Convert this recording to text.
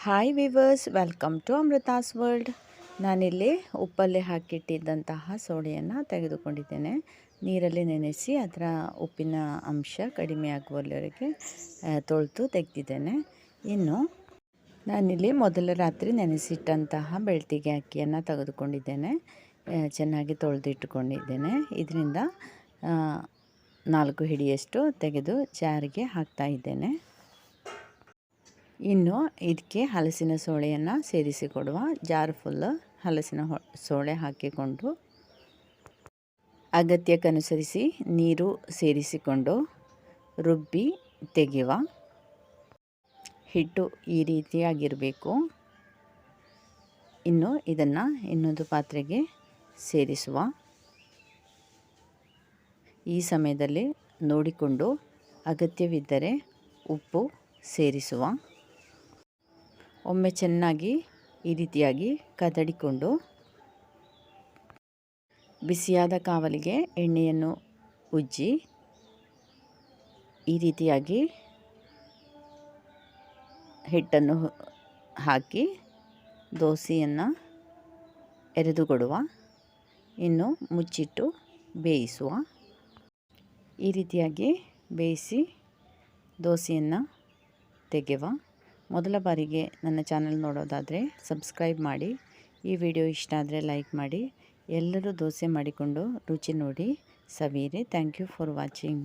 Hi viewers welcome to Amrutha's world ನಾನಿಲ್ಲಿ ಉಪ್ಪಲ್ಲಿ ಹಾಕಿಟ್ಟಿದ್ದಂತಹ ಸೋಳೆಯನ್ನು ತೆಗೆದುಕೊಂಡಿದ್ದೇನೆ. ನೀರಲ್ಲಿ ನೆನೆಸಿ ಅದರ ಉಪ್ಪಿನ ಅಂಶ ಕಡಿಮೆ ಆಗುವವರೆಗೆ ತೊಳೆದು ತೆಗೆದಿದ್ದೇನೆ. ಇನ್ನು ನಾನಿಲ್ಲಿ ಮೊದಲ ರಾತ್ರಿ ನೆನೆಸಿಟ್ಟಂತಹ ಬೆಳ್ತಿಗೆ ಅಕ್ಕಿಯನ್ನು ತೆಗೆದುಕೊಂಡಿದ್ದೇನೆ. ಚೆನ್ನಾಗಿ ತೊಳೆದಿಟ್ಟುಕೊಂಡಿದ್ದೇನೆ. ಇದರಿಂದ ನಾಲ್ಕು ಹಿಡಿಯಷ್ಟು ತೆಗೆದು ಚಾರಿಗೆ ಹಾಕ್ತಾ ಇದ್ದೇನೆ. ಇನ್ನು ಇದಕ್ಕೆ ಹಲಸಿನ ಸೋಳೆಯನ್ನು ಸೇರಿಸಿಕೊಡುವ ಜಾರ್ ಫುಲ್ ಹಲಸಿನ ಸೋಳೆ ಹಾಕಿಕೊಂಡು ಅಗತ್ಯಕ್ಕನುಸರಿಸಿ ನೀರು ಸೇರಿಸಿಕೊಂಡು ರುಬ್ಬಿ ತೆಗೆಯುವ ಹಿಟ್ಟು ಈ ರೀತಿಯಾಗಿರಬೇಕು. ಇನ್ನು ಇದನ್ನು ಇನ್ನೊಂದು ಪಾತ್ರೆಗೆ ಸೇರಿಸುವ. ಈ ಸಮಯದಲ್ಲಿ ನೋಡಿಕೊಂಡು ಅಗತ್ಯವಿದ್ದರೆ ಉಪ್ಪು ಸೇರಿಸುವ. ಒಮ್ಮೆ ಚೆನ್ನಾಗಿ ಈ ರೀತಿಯಾಗಿ ಕದಡಿಕೊಂಡು ಬಿಸಿಯಾದ ಕಾವಲಿಗೆ ಎಣ್ಣೆಯನ್ನು ಉಜ್ಜಿ ಈ ರೀತಿಯಾಗಿ ಹಿಟ್ಟನ್ನು ಹಾಕಿ ದೋಸೆಯನ್ನು ಎರೆದುಕೊಡುವ ಇನ್ನು ಮುಚ್ಚಿಟ್ಟು ಬೇಯಿಸುವ. ಈ ರೀತಿಯಾಗಿ ಬೇಯಿಸಿ ದೋಸೆಯನ್ನು ತೆಗೆಯುವ ಮೊದಲ ಬಾರಿಗೆ ನನ್ನ ಚಾನಲ್ ನೋಡೋದಾದರೆ ಸಬ್ಸ್ಕ್ರೈಬ್ ಮಾಡಿ, ಈ ವಿಡಿಯೋ ಇಷ್ಟ ಆದರೆ ಲೈಕ್ ಮಾಡಿ, ಎಲ್ಲರೂ ದೋಸೆ ಮಾಡಿಕೊಂಡು ರುಚಿ ನೋಡಿ ಸವೀರಿ ಥ್ಯಾಂಕ್ ಯು ಫಾರ್ ವಾಚಿಂಗ್